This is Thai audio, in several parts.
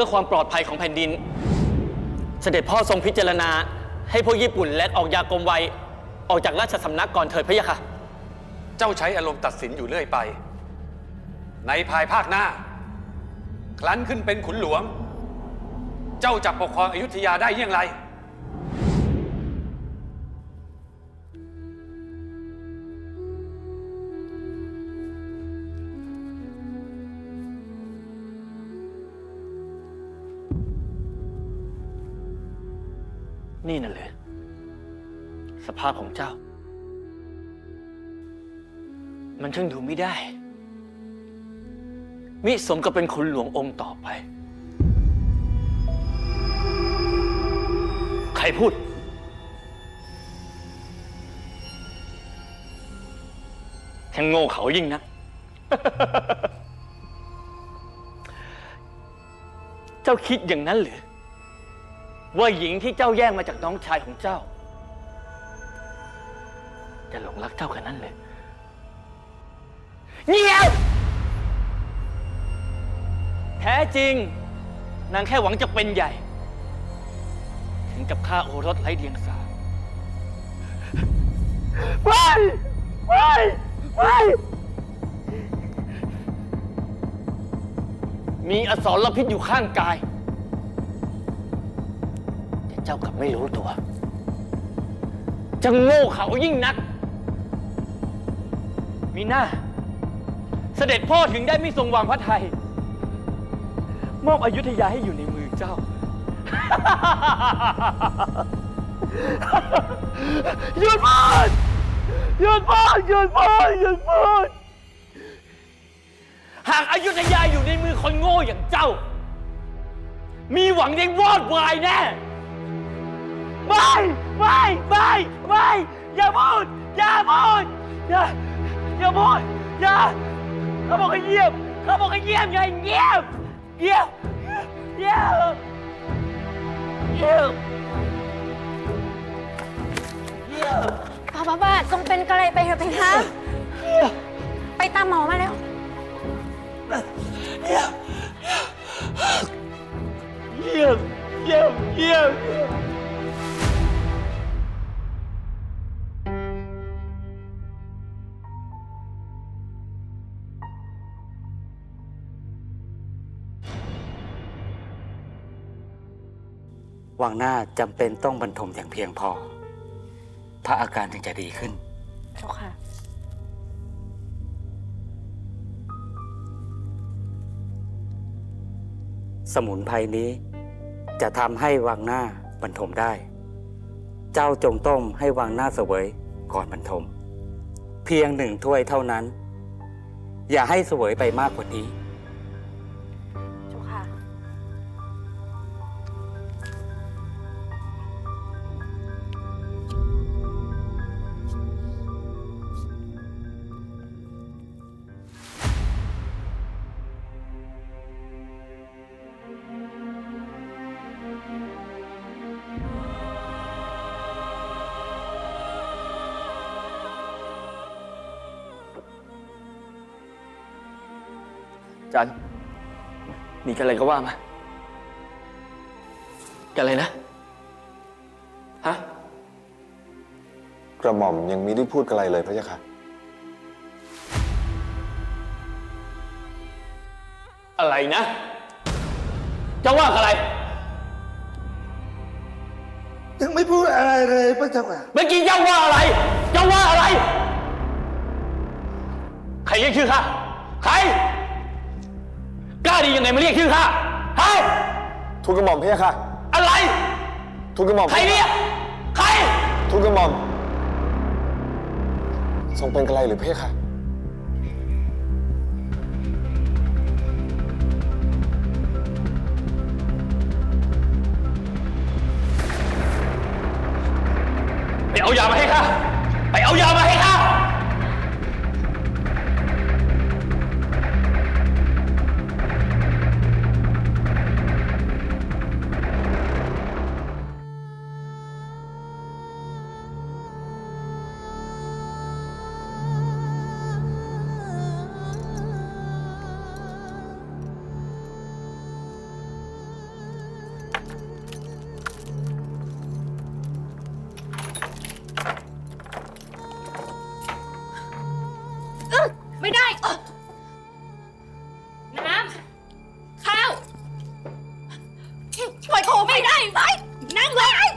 พื่อความปลอดภัยของแผ่นดิน เสด็จพ่อทรงพิจารณา ให้พวกญี่ปุ่นและออกยากรมไวออกจากราชสำนักก่อนเถิดพะยะค่ะ เจ้าใช้อารมณ์ตัดสินอยู่เรื่อยไป ในภายภาคหน้าครั้นขึ้นเป็นขุนหลวง เจ้าจะปกครองอยุธยาได้อย่างไร นี่นั่นเลยสภาพของเจ้า มันช่างดูไม่ได้ มิสมกับเป็นขุนหลวงองค์ต่อไป ใครพูดแค่โง่เขายิ่งนะเจ้าคิดอย่างนั้นหรือ ว่าหญิงที่เจ้าแย่งมาจากน้องชายของเจ้า จะหลงรักเจ้ากันนั้นเลยเงียบแท้จริง นางแค่หวังจะเป็นใหญ่ ถึงกับฆ่าโอรสไร้เดียงสาไม่ไม่ไม่มีอสรพิษอยู่ข้างกายแต่เจ้ากลับไม่รู้ตัว จะโง่เขายิ่งนัก มีหน้า เสด็จพ่อถึงได้ไม่ทรงวางพระทัยมอบอยุธยาให้อยู่ในมือเจ้า หยุดพูดหยุดพูดหยุดพูดหยุดพูดหากอายุธยาอยู่ในมือคนโง่อย่างเจ้า มีหวังได้วอดวายแน่ ไม่ไม่ไม่ไม่อย่าพูดอย่าพูดอย่าอย่าพูดอย่าเขาบอกให้เงียบเขาบอกให้เงียบไงเงียบเงียบเงียบเงียบเงียบป้าป้าป้าจงเป็นกระไรไปเถอะเพคะไปตามหมอมาแล้วเงียบเงียบเงียบ วังหน้าจำเป็นต้องบรรทมอย่างเพียงพอ พระอาการถึงจะดีขึ้น เจ้าค่ะ สมุนไพรนี้จะทำให้วังหน้าบรรทมได้ เจ้าจงต้มให้วังหน้าเสวยก่อนบรรทม เพียงหนึ่งถ้วยเท่านั้น อย่าให้เสวยไปมากกว่านี้ จันมีกันอะไรก็ว่ามา กันอะไรนะ ฮะ กระหม่อมยังมิได้พูดอะไรเลยพระยะค่ะ อะไรนะเจะว่าอะไร ยังไม่พูดอะไรเลยพระเจ้าค่ะ เมื่อกี้เจ้าว่าอะไร เจ้าว่าอะไร ใครเรียกชื่อข้าใคร กล้าดียังไงมาเรียกชื่อข้าฮะทูลกระหม่อมพระยะค่ะ อะไร ทูลกระหม่อมใครเรียก ใคร ทูลกระหม่อม ทรงเป็นกระไรหรือพระยะค่ะ ไปเอายามาให้ข้า ไปเอายามาให้ ปล่อยโคไม่ได้ไปนั่งเลย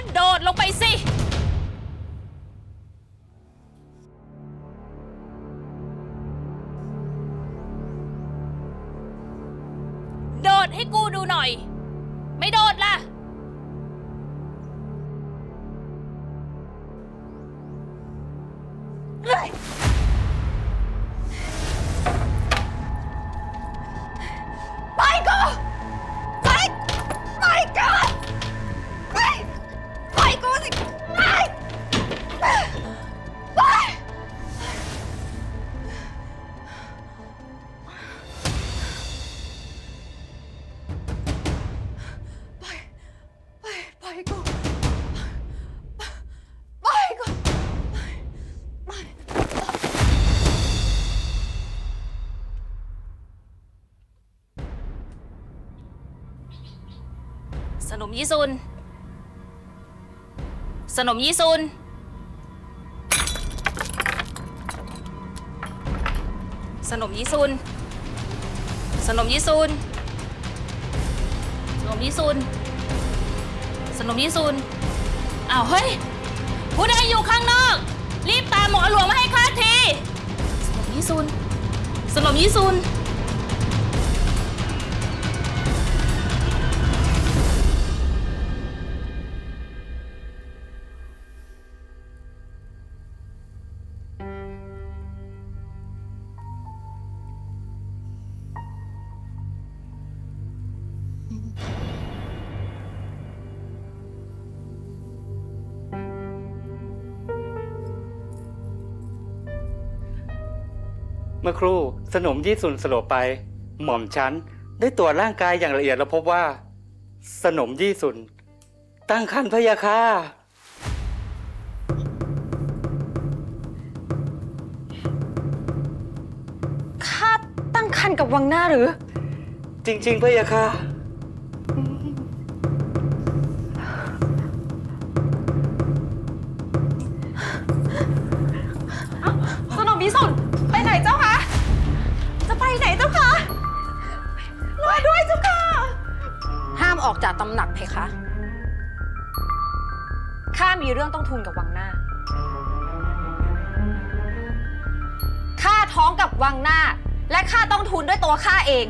ก็โดดลงไปสิ โดดให้กูดูหน่อย ไม่โดดล่ะไป สนมยี่ซุน สนมยี่ซุน สนมยี่ซุน สนมยี่ซุน สนมยี่ซุน สนมยี่ซุน อ้าวเฮ้ย ผู้ใดอยู่ข้างนอก รีบตามหมอหลวงมาให้ข้าที สนมยี่ซุน สนมยี่ซุน เมื่อครู่สนมยี่สุนสลบไป หม่อมฉันได้ตรวจร่างกายอย่างละเอียดแล้วพบว่า สนมยี่สุน ตั้งครรภ์พะยาค่ะข้าตั้งคันกับวังหน้าหรือ จริงๆพะยาค่ะ ตำหนักเพคะ ข้ามีเรื่องต้องทูลกับวังหน้า ข้าท้องกับวังหน้า และข้าต้องทูลด้วยตัวข้าเอง